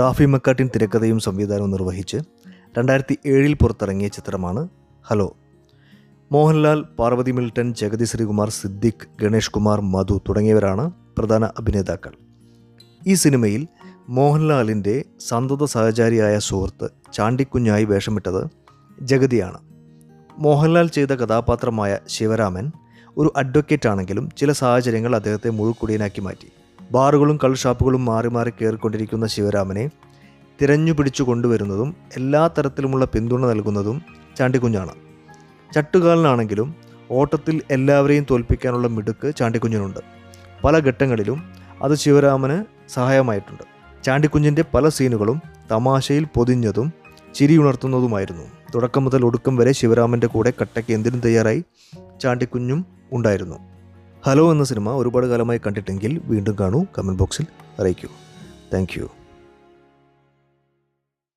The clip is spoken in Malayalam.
റാഫി മക്കാട്ടിൻ തിരക്കഥയും സംവിധാനവും നിർവഹിച്ച് രണ്ടായിരത്തി ഏഴിൽ പുറത്തിറങ്ങിയ ചിത്രമാണ് ഹലോ. മോഹൻലാൽ പാർവതി മിൽട്ടൺ ജഗതി ശ്രീകുമാർ സിദ്ദിഖ് ഗണേഷ് കുമാർ മധു തുടങ്ങിയവരാണ് പ്രധാന അഭിനേതാക്കൾ. ഈ സിനിമയിൽ മോഹൻലാലിന്റെ സന്തത സഹചാരിയായ സുഹൃത്ത് ചാണ്ടിക്കുഞ്ഞായി വേഷമിട്ടത് ജഗതിയാണ്. മോഹൻലാൽ ചെയ്ത കഥാപാത്രമായ ശിവരാമൻ ഒരു അഡ്വക്കേറ്റ് ആണെങ്കിലും ചില സാഹചര്യങ്ങൾ അദ്ദേഹത്തെ മുഴുക്കുടിയനാക്കി മാറ്റി. ബാറുകളും കള്ളുഷാപ്പുകളും മാറി മാറി കയറിക്കൊണ്ടിരിക്കുന്ന ശിവരാമനെ തിരഞ്ഞു പിടിച്ചു കൊണ്ടുവരുന്നതും എല്ലാ തരത്തിലുമുള്ള പിന്തുണ നൽകുന്നതും ചാണ്ടിക്കുഞ്ഞാണ്. ചട്ടുകാലനാണെങ്കിലും ഓട്ടത്തിൽ എല്ലാവരെയും തോൽപ്പിക്കാനുള്ള മിടുക്ക് ചാണ്ടിക്കുഞ്ഞിനുണ്ട്. പല ഘട്ടങ്ങളിലും അത് ശിവരാമന് സഹായമായിട്ടുണ്ട്. ചാണ്ടിക്കുഞ്ഞിന്റെ പല സീനുകളും തമാശയിൽ പൊതിഞ്ഞതും ചിരിയുണർത്തുന്നതുമായിരുന്നു. തുടക്കം മുതൽ ഒടുക്കം വരെ ശിവരാമന്റെ കൂടെ കട്ടയ്ക്ക് എന്തിനും തയ്യാറായി ചാണ്ടിക്കുഞ്ഞും ഉണ്ടായിരുന്നു. ഹലോ എന്ന സിനിമ ഒരുപാട് കാലമായി കണ്ടിട്ടെങ്കിൽ വീണ്ടും കാണൂ. കമന്റ് ബോക്സിൽ അറിയിക്കൂ. താങ്ക്